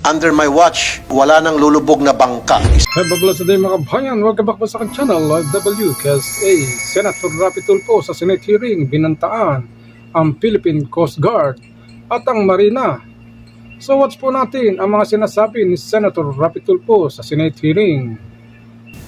Under my watch, wala nang lulubog na bangka. Hey, babala sa day mga bayan, welcome back po sa aking channel, WKSA. Senator Rapi Tulfo sa Senate hearing, binantaan ang Philippine Coast Guard at ang Marina. So watch po natin ang mga sinasabi ni Senator Rapi Tulfo sa Senate hearing.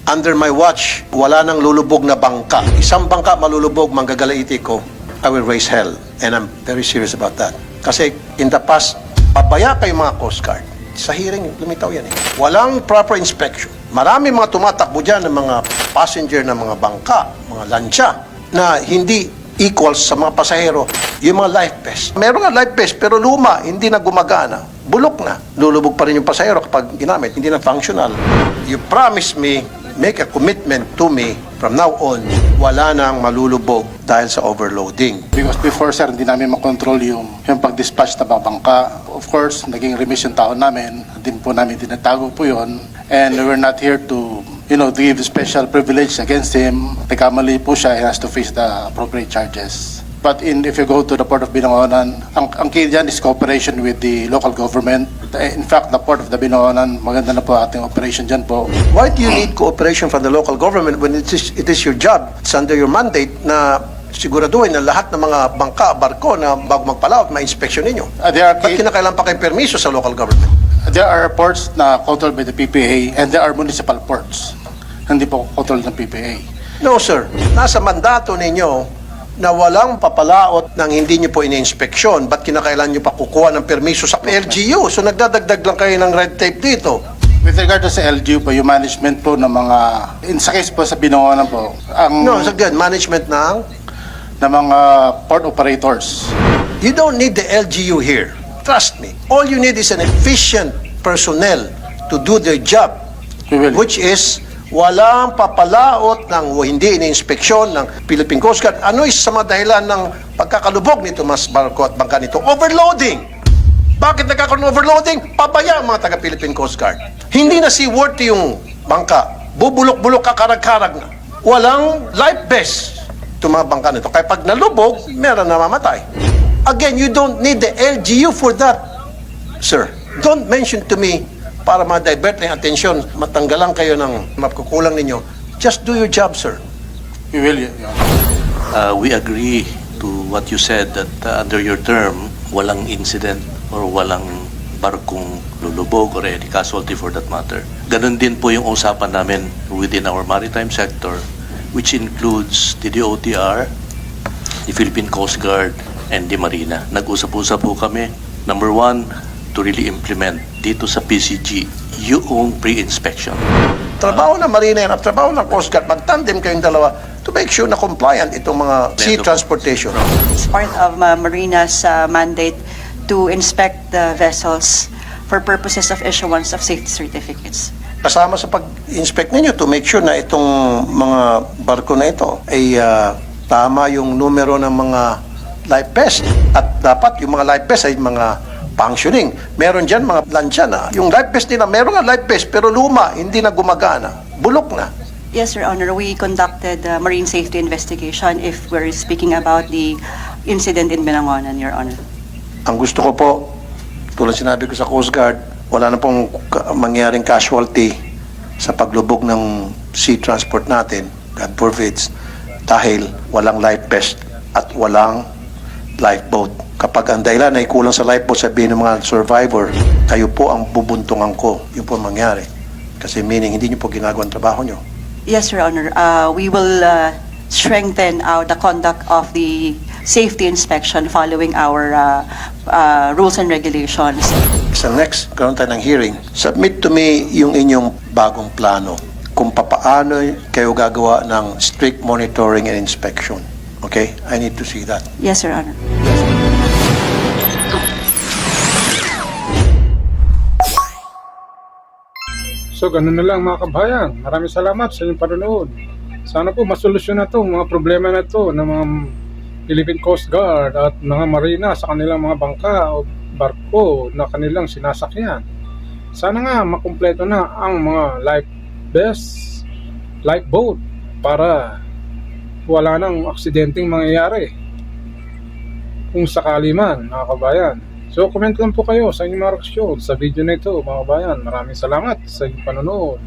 Under my watch, wala nang lulubog na bangka. Isang bangka malulubog, manggagalaiti ko, I will raise hell. And I'm very serious about that. Kasi in the past, pabaya kayo mga Coast Guard. Sa hearing, lumitaw yan eh. Walang proper inspection. Marami mga tumatakbo dyan ng mga passenger ng mga bangka, mga lansya, na hindi equals sa mga pasahero, yung mga life vest. Meron nga life vest, pero luma, hindi na gumagana. Bulok na. Lulubog pa rin yung pasahero kapag ginamit, hindi na functional. You promise me, make a commitment to me, from now on, wala nang malulubog dahil sa overloading. Because before sir, hindi namin makontrol yung, yung pag-dispatch ng mga bangka. Of course, naging remission tao namin. Din po namin tinatago po yon. And we're not here to, you know, give special privilege against him. Nagkamali po siya, he has to face the appropriate charges. But in, if you go to the Port of Binangonan, ang, ang key dyan is cooperation with the local government. In fact, the Port of the Binangonan, maganda na po ating operation dyan po. Why do you need cooperation from the local government when it is, it is your job, it's under your mandate na siguraduhin na lahat ng mga bangka, barko na bago magpalaot, ma-inspection ninyo? Uh, there are Ba't kinakailan pa kayong permiso sa local government? There are ports na controlled by the PPA and there are municipal ports. Hindi po controlled ng PPA. No, sir. Nasa mandato ninyo na walang papalaot ng hindi nyo po ina-inspeksyon. Ba't kinakailan nyo pa kukuha ng permiso sa LGU? So nagdadagdag lang kayo ng red tape dito. With regard to sa LGU po, yung management po ng mga, in sa case po sa Binangonan po, ang No, so good. Management ng... ng mga port operators. You don't need the LGU here. Trust me. All you need is an efficient personnel to do their job. Which is, walang papalaot ng hindi iniinspeksyon ng Philippine Coast Guard. Ano is mga dahilan ng pagkakalubog nito mas barko at bangka nito? Overloading! Bakit nagkakaroon ng overloading? Pabaya ang mga taga-Philippine Coast Guard. Hindi na seaworthy yung bangka. Bubulok-bulok kakarag-karag na. Walang life vest itong mga bangka nito. Kaya pag nalubog, meron na mamatay. Again, you don't need the LGU for that, sir. Don't mention to me para ma-divert na yung atensyon, matanggalan kayo ng makukulang ninyo. Just do your job, sir. We will, Honor. Uh, we agree to what you said that uh, under your term, walang incident or walang barkong lulubog or any casualty for that matter. Ganon din po yung usapan namin within our maritime sector, which includes the DOTR, the Philippine Coast Guard, and the Marina. Nag-usap-usap po kami. Number one, to really implement dito sa PCG yung pre-inspection. Trabaho ng Marina yan at trabaho ng Coast Guard, mag-tandem kayong dalawa to make sure na compliant itong mga sea transportation. It's part of uh, Marina's uh, mandate to inspect the vessels for purposes of issuance of safety certificates. Kasama sa pag-inspect ninyo to make sure na itong mga barko na ito ay ah, tama yung numero ng mga life vest at dapat yung mga life vest ay mga functioning. Meron dyan mga lansya na yung life vest nila, meron nga life vest pero luma, hindi na gumagana. Bulok na. Yes, Your Honor, we conducted a marine safety investigation if we're speaking about the incident in Benangonan, Your Honor. Ang gusto ko po, tulad sinabi ko sa Coast Guard, wala na pong mangyaring casualty sa paglubog ng sea transport natin, God forbids, dahil walang life vest at walang lifeboat. Kapag ang dahilan ay kulang sa lifeboat, sabihin ng mga survivor, kayo po ang bubuntungan ko. Yun po ang mangyari. Kasi meaning, hindi nyo po ginagawa ang trabaho nyo. Yes, Your Honor, uh, we will uh, strengthen our, the conduct of the safety inspection following our uh, uh, rules and regulations. Sa next, karoon tayo ng hearing, submit to me yung inyong bagong plano kung papaano kayo gagawa ng strict monitoring and inspection. Okay? I need to see that. Yes, Your Honor. So ganun na lang mga kabayan. Maraming salamat sa inyong panonood. Sana po masolusyon na to mga problema na to ng mga Philippine Coast Guard at mga marina sa kanilang mga bangka o barko na kanilang sinasakyan. Sana nga makumpleto na ang mga life vest, lifeboat para wala nang aksidenteng mangyayari. Kung sakali man, mga kabayan. So comment lang po kayo sa inyong mga reaksyon sa video na ito mga kabayan. Maraming salamat sa inyong panonood.